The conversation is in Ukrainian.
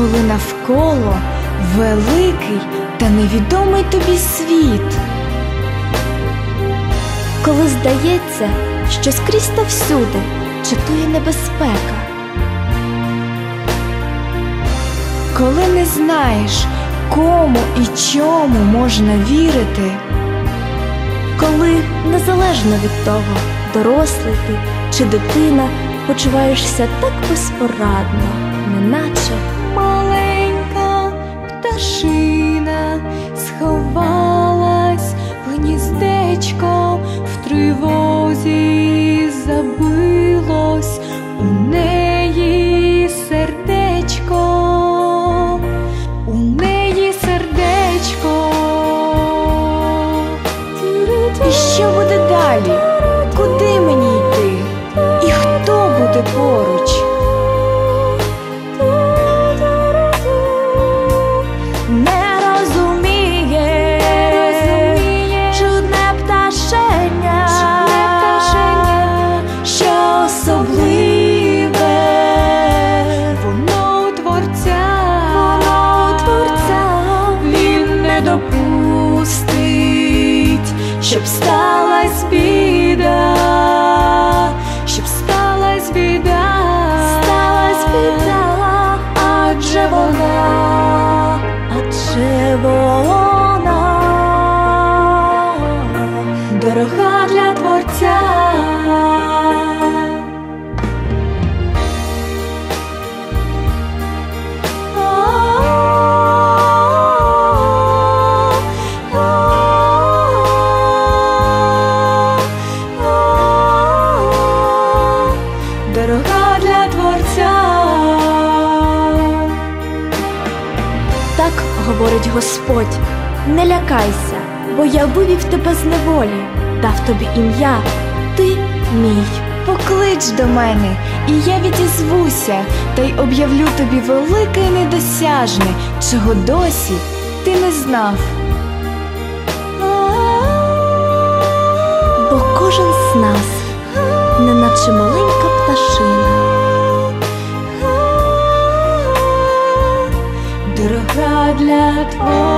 коли навколо великий та невідомий тобі світ. Коли здається, що скрізь та всюди чатує небезпека. Коли не знаєш, кому і чому можна вірити, Коли незалежно від того, дорослий ти чи дитина, почуваєшся так безпорадно, неначе Маленька пташина сховалась в гніздечко, в тривозі забилось friendship star. Говорить Господь, не лякайся, бо я вивів тебе з неволі, дав тобі ім'я, ти мій. Поклич до мене, і я відізвуся, та й об'явлю тобі велике і недосяжне, чого досі ти не знав. Бо кожен з нас, Let go. Oh.